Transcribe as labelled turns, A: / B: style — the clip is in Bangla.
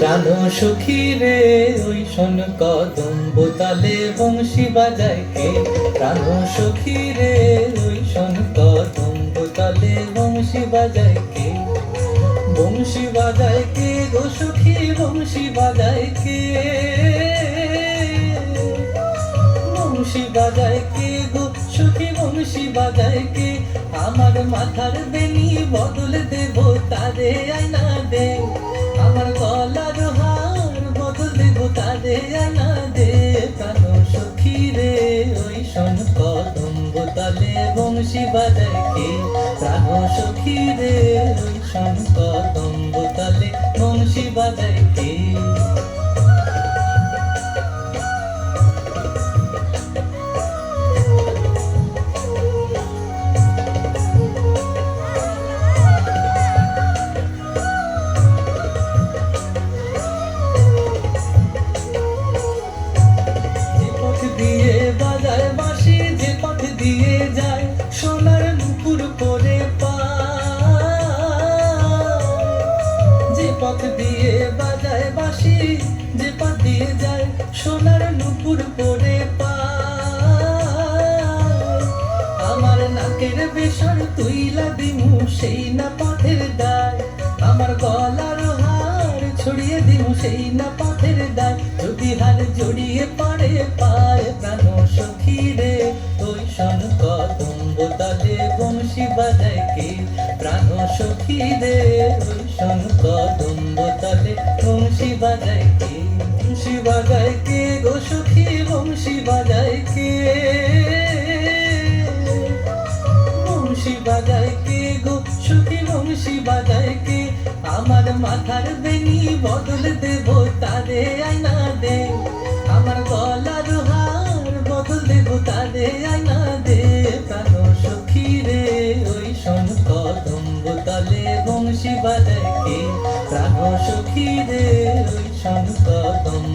A: প্রাণ সুখী রে, ওই শোন কদম বোতালে বংশী বাজায় কে? প্রাণ সখী রে, ওই শোন কদম বোতালে বংশী বাজায় কে? বংশী বাজায় কে গো সখী, বংশী বাজায় কে? বংশী বাজায় কে গো সুখী, বংশী বাজায় কে? আমার মাথার বেনি বদল দেব, তারে আয়না তারে আয়না দে, প্রাণ সখী রে, ওই শোন কদম বোতালে বংশী বাজায় কে? প্রাণ সখী রে, ওই শোন কদম বোতালে বংশী বাজায় কে? দিয়ে বাজায় বাঁশি যে পথ দিয়ে যায়, সোনার নুপুর পরে পায়। যে পথ দিয়ে বাজায় বাঁশি যে পথ দিয়ে যায়, সোনার নুপুর পরে পায়। আমার নাকের বেসর তুইলা দিমু সেই না পথের সেই না পথের দায় যদি হার জড়িয়ে পারে পায় প্রাণ সখী রে। সন বংশী বাজায় কে? প্রাণ সখী রে, ওই সন কদম বোতালে বংশী বাজায় কে? বংশী বাজায় কে গো সখী? বংশী বাজায় মাথার বেনি বদল দেব, তারে আয়না দে। আমার গলার হার বদল দেব, তারে আয়না দে। প্রাণ সখী রে, ওই শোন কদম বোতলে বংশী বলে কে প্রাণ সখী রে, ওই শোন কদম